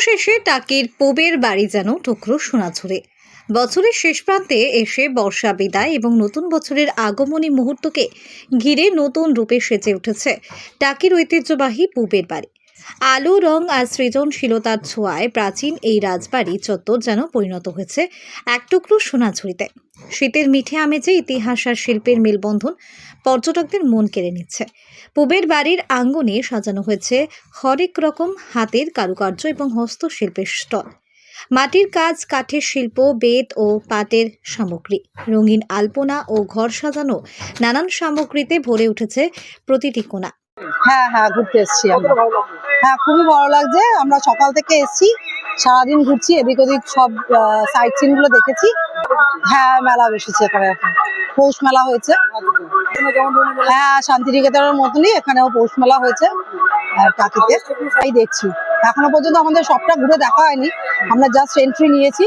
শেষে টাকির পোবের বাড়ি যেন টুকরো সোনাঝুরে। বছরের শেষ প্রান্তে এসে বর্ষা বিদায় এবং নতুন বছরের আগমনী মুহূর্তকে ঘিরে নতুন রূপে সেজে উঠেছে টাকির ঐতিহ্যবাহী পুবের বাড়ি। আলো, রং আর সৃজনশীলতার ছোঁয়ায় প্রাচীন এই রাজবাড়ি চত্বর যেন পরিণত হয়েছে এক টুকরো সোনাঝুরিতে। শীতের মিঠে আমেজে ইতিহাস আর শিল্পের মেলবন্ধন পর্যটকদের মন কেড়ে নিচ্ছে। পুবের বাড়ির আঙ্গনে সাজানো হয়েছে হরেক রকম হাতের কারুকার্য এবং হস্তশিল্পের স্টল। মাটির কাজ, কাঠের শিল্প, বেত ও পাটের সামগ্রী। রঙিন আলপনা ও ঘর সাজানো নানান সামগ্রীতে ভরে উঠেছে প্রতিটি কোণা। হ্যাঁ হ্যাঁ ঘুরতে এসেছি আমরা। হ্যাঁ খুবই ভালো লাগছে। আমরা সকাল থেকে এসেছি, সারাদিন ঘুরছি, এদিক ওদিক সব সাইট সিনগুলো দেখেছি। হ্যাঁ মেলা বসেছে এখানে এখন। পৌষ মেলা হয়েছে। হ্যাঁ শান্তিনিকেতনের মতনই এখানেও পৌষ মেলা হয়েছে টাকিতে তাই দেখছি। এখনও পর্যন্ত আমাদের সবটা ঘুরে দেখা হয়নি। আমরা জাস্ট এন্ট্রি নিয়েছি।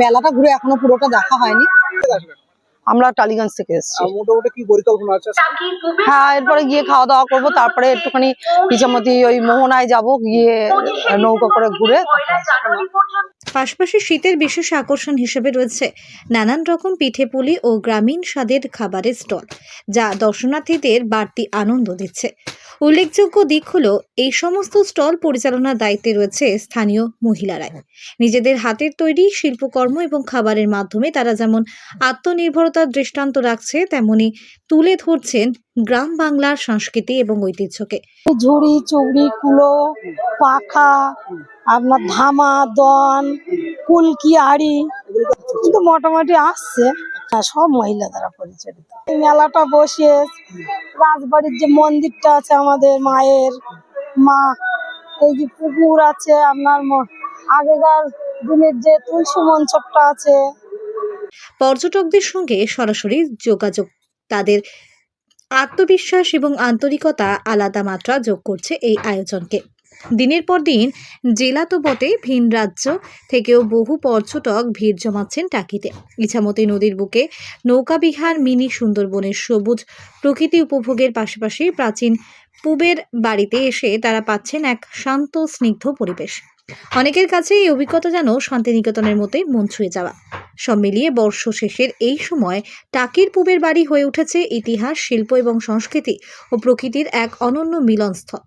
মেলাটা ঘুরে এখনও পুরোটা দেখা হয়নি। আমরা টালিগঞ্জ থেকে এসেছি। মোটামুটি কি পরিকল্পনা আছে? হ্যাঁ এরপরে গিয়ে খাওয়া দাওয়া করব তারপরে একটুখানি ইচ্ছামতি ওই মোহনায় যাব গিয়ে নৌকা করে ঘুরে পাশাপাশি শীতের বিশেষ আকর্ষণ হিসেবে রয়েছে নানান রকম পিঠে পুলি ও গ্রামীণ স্বাদের খাবারের স্টল যা দর্শনার্থীদের বাড়তি আনন্দ দিচ্ছে। উল্লেখযোগ্য দিক হলো, এই সমস্ত স্টল পরিচালনার দায়িত্বে রয়েছে স্থানীয় মহিলারাই। নিজেদের হাতের তৈরি শিল্পকর্ম এবং খাবারের মাধ্যমে তারা যেমন আত্মনির্ভরতার দৃষ্টান্ত রাখছে, তেমনি তুলে ধরছেন গ্রাম বাংলার সংস্কৃতি এবং ঐতিহ্যকে। ঝুড়ি, চুড়ি, কুলো, পাখা, আপনার ধামা, দন, কুলকি, আড়ি কিন্তু মোটামুটি আসছে। সব মহিলা দ্বারা পরিচালিত। মেলাটা বসে রাজবাড়ির যে মন্দিরটা আছে আমাদের মায়ের, মা, এই যে পুকুর আছে আপনার আগেকার দিনের যে তুলসী মঞ্চপটা আছে। পর্যটকদের সঙ্গে সরাসরি যোগাযোগ, তাদের আত্মবিশ্বাস এবং আন্তরিকতা আলাদা মাত্রা যোগ করছে এই আয়োজনকে। দিনের পর দিন জেলা তো বটে ভিন রাজ্য থেকেও বহু পর্যটক ভিড় জমাচ্ছেন টাকিতে। ইছামতি নদীর বুকে নৌকাবিহার মিনি সুন্দরবনের সবুজ প্রকৃতি উপভোগের পাশাপাশি প্রাচীন পুবের বাড়িতে এসে তারা পাচ্ছেন এক শান্ত, স্নিগ্ধ পরিবেশ। অনেকের কাছে এই অভিজ্ঞতা যেন শান্তিনিকেতনের মতোই মন ছুঁয়ে যাওয়া। সব মিলিয়ে বর্ষ শেষের এই সময় টাকির পুবের বাড়ি হয়ে উঠেছে ইতিহাস, শিল্প এবং সংস্কৃতি ও প্রকৃতির এক অনন্য মিলনস্থল।